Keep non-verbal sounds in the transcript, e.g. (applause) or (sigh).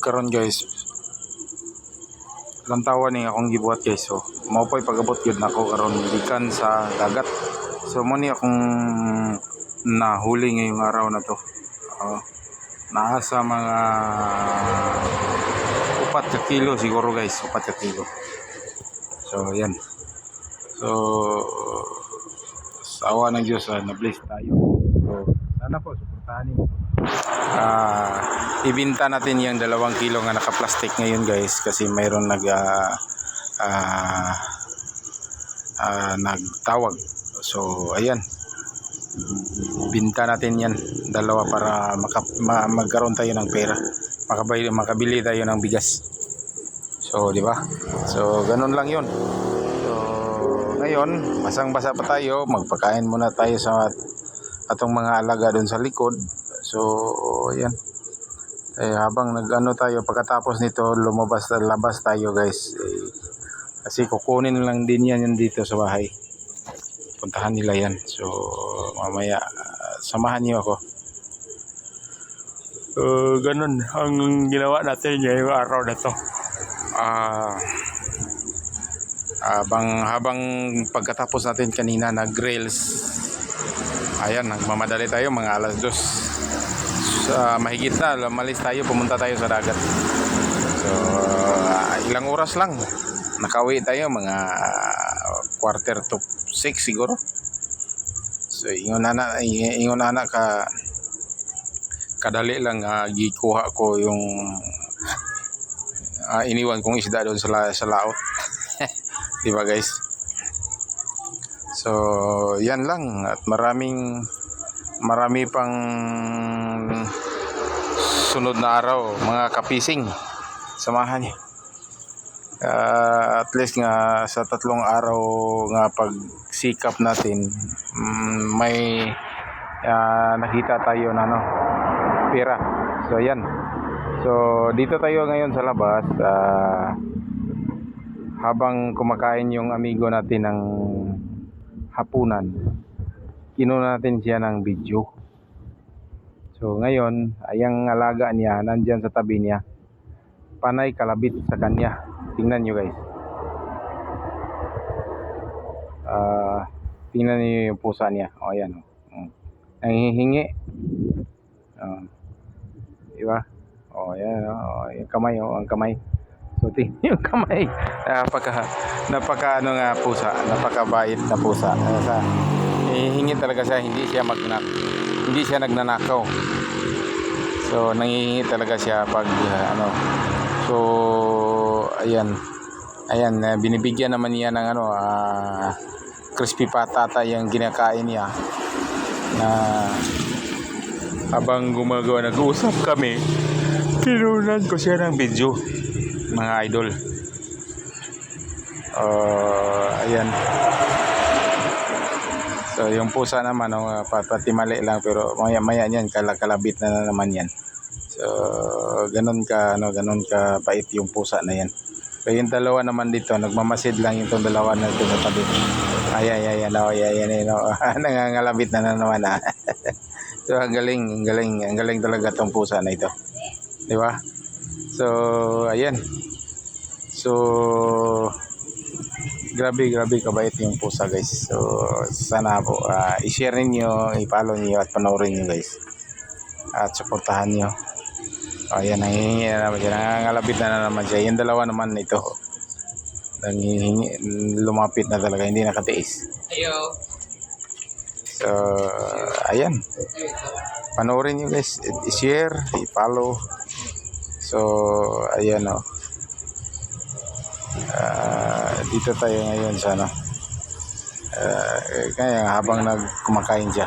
karon guys. Ilang tawa ni akong gibuhat guys. So mao pa'y pagabot gyud nako karon gikan sa dagat. So mo ni akong nahuli ngayong araw na to. Oo. naa sa mga upat ka kilo siguro guys. Upat ka kilo. So yan. So sa awa ng Diyos uh, na-bless tayo. So sana po suportahan niyo. Ah ibinta natin yung dalawang kilo nga naka-plastic ngayon guys kasi mayroon nag ah, ah, ah, nagtawag. So ayan. Binta natin yan. Dalawa para maka, ma, magkaroon tayo ng pera. Makabili, makabili tayo ng bigas. So di ba? So ganun lang yun. So ngayon basang basa pa tayo. Magpakain muna tayo sa atong mga alaga doon sa likod. So yan eh, habang nag-ano tayo pagkatapos nito lumabas labas tayo guys. Eh, kasi kukunin lang din yan yan dito sa bahay. Puntahan nila yan. So mamaya ah, samahan niyo ako. So ganun ang ginawa natin ngayong araw na to. Ah habang habang pagkatapos natin kanina nag grills ayan nagmamadali tayo mga alas dos. Sa mahigit na lumalis tayo pumunta tayo sa dagat. So ah, ilang oras lang nakauwi tayo mga ah, quarter to 6 siguro. So ingon na ingon na ka kadali lang ah, gikuha ko yung ah, iniwan kong isda doon sa, sa laot. (laughs) Di ba guys so yan lang. At maraming marami pang sunod na araw mga kapising. Samahan niyo. Ah, at least nga sa tatlong araw nga pagsikap natin mm, may ah, nakita tayo na ano pera. So yan. So dito tayo ngayon sa labas ah, habang kumakain yung amigo natin ng hapunan kinuha natin siya ng video. So ngayon ayang alaga niya nandyan sa tabi niya. Panay kalabit sa kanya. Tingnan nyo guys. Ah tingnan niyo yung pusa niya. O ayan o Mm. nangihingi oh. di ba? O ayan o yung kamay o ang kamay so tingnan (laughs) yung kamay. Napaka napaka ano nga pusa napakabait na pusa Ano sa hihingi talaga siya. Hindi siya magnak hindi siya nagnanakaw. So nangihingi talaga siya pag ah, ano. So ayan. Ayan ah, binibigyan naman niya ng ano ah, crispy patata yung ginakain niya. Na habang gumagawa nag-uusap kami kinunan ko siya ng video mga idol. Uh, ayan. So yung pusa naman oh, pa- pati mali lang pero maya maya kala kalabit na, na naman yan. So ganun ka ano ganun ka bait yung pusa na yan. So yung dalawa naman dito nagmamasid lang yung tong dalawa na ito sa tabi. Ay ay ay ano ay ay ay no (laughs) nangangalabit na na naman ah. (laughs) So ang galing ang galing ang galing talaga tong pusa na ito. Di ba so ayan. So grabe grabe kabait yung pusa guys. So sana po ah, i-share niyo i-follow niyo at panoorin niyo guys. At suportahan niyo ayan nangihingi na naman siya nangangalabit na, na naman siya. Yung dalawa naman ito nangihingi lumapit na talaga. Hindi nakatiis. Ayo. so ayan. Panoorin nyo guys. I-share i-follow so ayan o Ah, dito tayo ngayon sa ano Ah, kaya habang nag kumakain siya